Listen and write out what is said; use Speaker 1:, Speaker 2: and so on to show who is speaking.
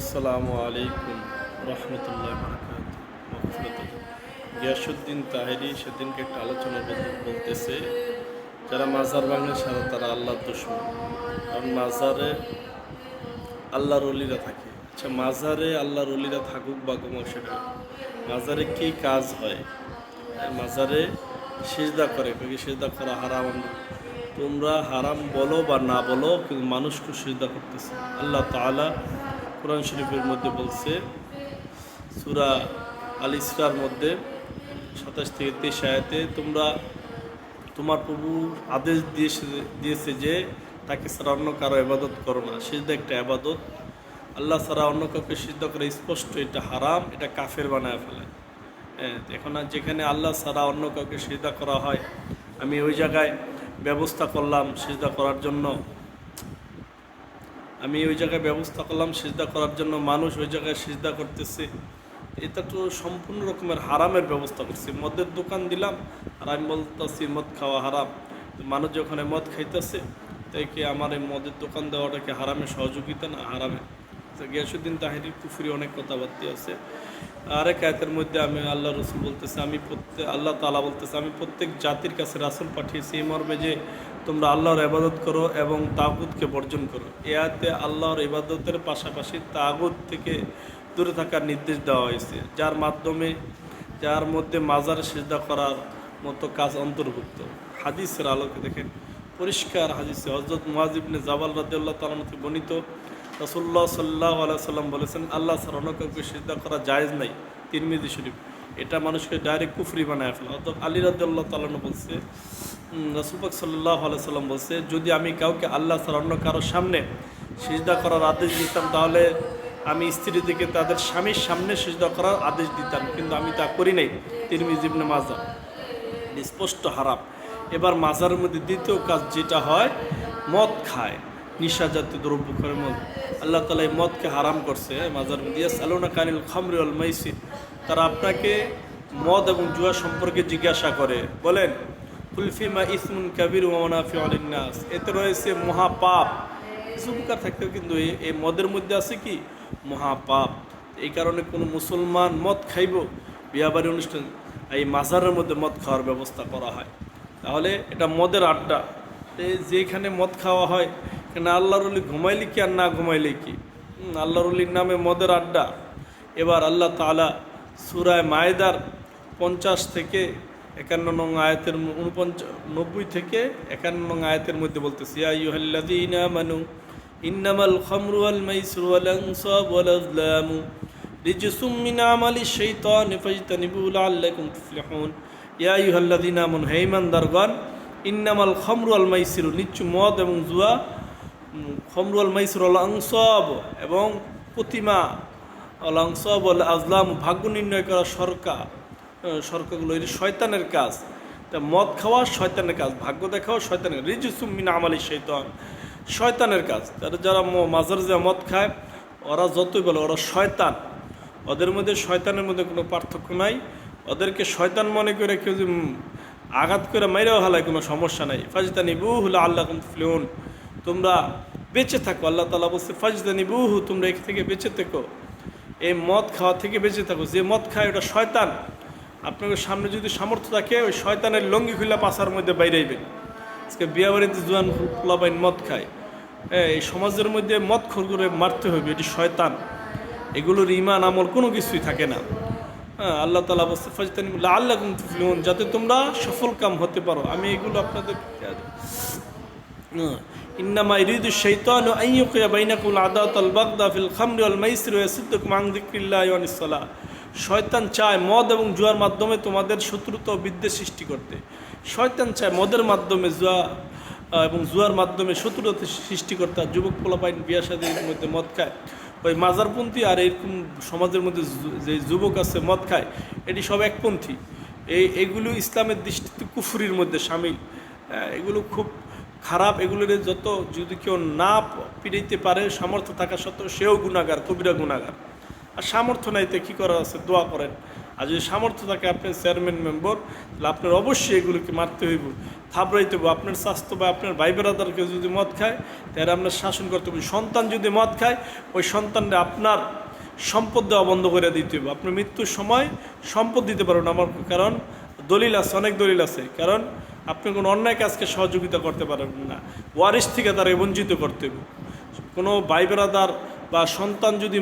Speaker 1: আসসালামু আলাইকুম রহমতুল্লাহ গিয়াসুদ্দিন তাহেরি সেদিনকে একটা বলতেছে যারা মাজার ভাঙে সারা তারা আল্লাহর দুশ্মন। কারণ মাজারে আল্লাহর অলিরা থাকে। আচ্ছা মাজারে আল্লাহর অলিরা থাকুক বা কমুক সেটা। মাজারে কি কাজ হয়? হ্যাঁ, মাজারে সিজদা করে। কি সিজদা করা হারাম? তোমরা হারাম বলো বা না বলো কিন্তু মানুষকে সিজদা করতেছে। আল্লাহ তাআলা কোরআন শরীফের মধ্যে বলছে, সুরা আল ইসরার মধ্যে সাতাশ থেকে তেইশ আয়াতে, তোমরা তোমার প্রভু আদেশ দিয়েছে দিয়েছে যে তাকে ছাড়া অন্য কারও আবাদত করো না। সিজদা একটা আবাদত আল্লাহ ছাড়া অন্য কাউকে সিদ্ধ করে স্পষ্ট, এটা হারাম, এটা কাফের বানায় ফেলে। হ্যাঁ এখন যেখানে আল্লাহ ছাড়া অন্য কাউকে সিজদা করা হয়, আমি ওই জায়গায় ব্যবস্থা করলাম সিজদা করার জন্য। আমি ওই জায়গায় ব্যবস্থা করলাম, সিজদা করার জন্য মানুষ ওই জায়গায় সিজদা করতেছে। এটা তো সম্পূর্ণ রকমের হারামের ব্যবস্থা করছি। মদের দোকান দিলাম, আর আমি বলতেছি মদ খাওয়া হারাম। মানুষ যখন মদ খাইতেছে তাই কি আমার এই মদের দোকান দেওয়াটাকে হারামে সহযোগিতা না, হারামে। গিয়াসুদ্দিন তাহিরির কুফুরি অনেক কথাবার্তা আছে। আরেক আয়তের মধ্যে আমি আল্লাহ রসুল বলতেছে, আমি প্রত্যেক আল্লাহ তালা বলতেছে, আমি প্রত্যেক জাতির কাছে রাসুল পাঠিয়েছি, এই মর্মে যে তোমরা আল্লাহর ইবাদত করো এবং তাগুদকে বর্জন করো। এ আয়াতে আল্লাহর ইবাদতের পাশাপাশি তাগুদ থেকে দূরে থাকার নির্দেশ দেওয়া হয়েছে, যার মাধ্যমে যার মধ্যে মাজার সিজদা করার মতো কাজ অন্তর্ভুক্ত। হাদিসের আলোকে দেখেন, পরিষ্কার হাদিসে হজরত মুয়াজিবনে জাবাল রাদিয়াল্লাহু তাআলা থেকে বর্ণিত রাসূলুল্লাহ সাল্লাহ সাল্লাম বলেছেন, আল্লাহ অন্য কাউকে সিজদা করা জায়েজ নাই। তিরমিজি শরীফ। এটা মানুষকে ডাইরেক্ট কুফরি বানায় ফেলা। অর্থাৎ আলী রাদিয়াল্লাহু তাআলা বলছে রসুলপাক সাল্লাহ সাল্লাম বলছে, যদি আমি কাউকে আল্লাহ অন্য কারোর সামনে সিজদা করার আদেশ দিতাম, তাহলে আমি স্ত্রী থেকে তাদের স্বামীর সামনে সিজদা করার আদেশ দিতাম, কিন্তু আমি তা করি নাই। তিরমিজি ইবনে মাজা। স্পষ্ট হারাপ এবার মাজারের মধ্যে দ্বিতীয় কাজ যেটা হয়, মদ খায়। নিশা জাতীয় দ্রব্য করে মদ আল্লাহ তালা এই মদকে হারাম করছে। মাজার মধ্যে সালোনা কানিল খামরি অল মাইসির। তারা আপনাকে মদ এবং জুয়া সম্পর্কে জিজ্ঞাসা করে। বলেন কুলফিমা ইসমুন কাবির ওমানাফি নাস? এতে রয়েছে মহাপাপ। কিছু উপকার থাকতেও কিন্তু এই- মদের মধ্যে আছে কি? মহাপাপ। এই কারণে কোনো মুসলমান মদ খাইব, বিয়াবাড়ি অনুষ্ঠান, এই মাজারের মধ্যে মদ খাওয়ার ব্যবস্থা করা হয়। তাহলে এটা মদের আড্ডা। যেখানে মদ খাওয়া হয় এখানে আল্লাহর অলি ঘুমাইলে কি আর না ঘুমাইলে কি? আল্লাহর অলির নামে মদের আড্ডা। এবার আল্লাহ তাআলা সুরায় মায়েদার পঞ্চাশ থেকে একান্ন নং আয়াতের উনপঞ্চাশ নব্বই থেকে একান্ন নং আয়াতের মধ্যে বলতেছি আইয়ুহাল্লাযীনা আমানু, ইন্নামাল খামরু ওয়াল মাইসিরু মিন ইন্নামাল খামরু ওয়াল মাইসিরু নিশ্চয় মদ এবং জুয়া উম, খামরু ওয়াল মাইসিরু ওয়াল আনসাব এবং প্রতিমা অলাংশ বলে আজলাম ভাগ্য নির্ণয় করা সরকার সরকারগুলো এটি শয়তানের কাজ। তা মদ খাওয়া শয়তানের কাজ ভাগ্য দেখাও শয়তানের রিজুসুমিন আমালি শৈতান শয়তানের কাজ। তারা যারা মাজার যে মদ খায় ওরা যতই বলে ওরা শয়তান। ওদের মধ্যে শয়তানের মধ্যে কোনো পার্থক্য নাই। ওদেরকে শয়তান মনে করে কেউ আঘাত করে মাইরেও হালায় কোনো সমস্যা নাই। ফাজতানি বু হলো আল্লাহ ফ্লিউন তোমরা বেঁচে থাকো, আল্লাহ তালা বলছে, ফাজদানি বুহু, তোমরা এখান থেকে বেঁচে থেকো। এই মদ খাওয়া থেকে বেঁচে থাকো। যে মদ খায় ওটা শয়তান। আপনাকে সামনে যদি সামর্থ্য থাকে, ওই শয়তানের লঙ্গি খুলে পাশার মধ্যে বাইরে আইবেন আজকে বিয়া বাড়িতে জোয়ান পোলাবাইন মদ খায়। হ্যাঁ এই সমাজের মধ্যে মদ খোর করে মারতে হবে, এটি শয়তান। এগুলোর ইমান আমল কোনো কিছুই থাকে না। হ্যাঁ আল্লাহ তালা ফাজতানি আল্লাহ যাতে তোমরা সফল কাম হতে পারো। আমি এগুলো আপনাদের إنما يريد الشيطان أن يوقع بينكم العداوة والبغضاء في الخمر والميسر ويصدكم عن ذكر الله وعن الصلاة শয়তান চায় মদ এবং জুয়ার মাধ্যমে তোমাদের শত্রুতা ও বিদ্বেষ সৃষ্টি করতে শয়তান চায় মদের মাধ্যমে জুয়া আহ, এবং জুয়ার মাধ্যমে শত্রুতা সৃষ্টি করতে আর যুবক পোলাপাইন বিয়া শাদীর মধ্যে মদ খায় ওই মাজারপন্থী আর এরকম সমাজের মধ্যে জু- যে যুবক আছে মদ খায় এটি সব একপন্থী এই এগুলো ইসলামের দৃষ্টিতে কুফুরির মধ্যে সামিল হ্যাঁ, এগুলো খুব খারাপ, এগুলোর যত যদি কেউ না পিড়াইতে পারে, সামর্থ্য থাকা সত্ত্বেও সেও গুণাগার কবিরা গুণাগার আর সামর্থ্য নাই তো কী করার আছে? দোয়া করেন। আর যদি সামর্থ্য থাকে আপনার চেয়ারম্যান, মেম্বর, তাহলে আপনার অবশ্যই এগুলোকে মারতে হইব, থাবড়াইতে হইব। আপনার স্বাস্থ্য বা আপনার ভাই বেড়াদারকে যদি মদ খায়, তাহলে আপনার শাসন করতে হবে। সন্তান যদি মদ খায়, ওই সন্তানটা আপনার সম্পদ দেওয়া বন্ধ করে দিতে হবে আপনার মৃত্যুর সময় সম্পদ দিতে পারবেন আমার কারণ। দলিল আছে, অনেক দলিল আছে। কারণ আপনি কোনো অন্যায় কাজকে সহযোগিতা করতে পারবেন না। ওয়ারিশ থেকে তারা বঞ্চিত করতে কোনো ভাই বেড়াদার বা সন্তান যদি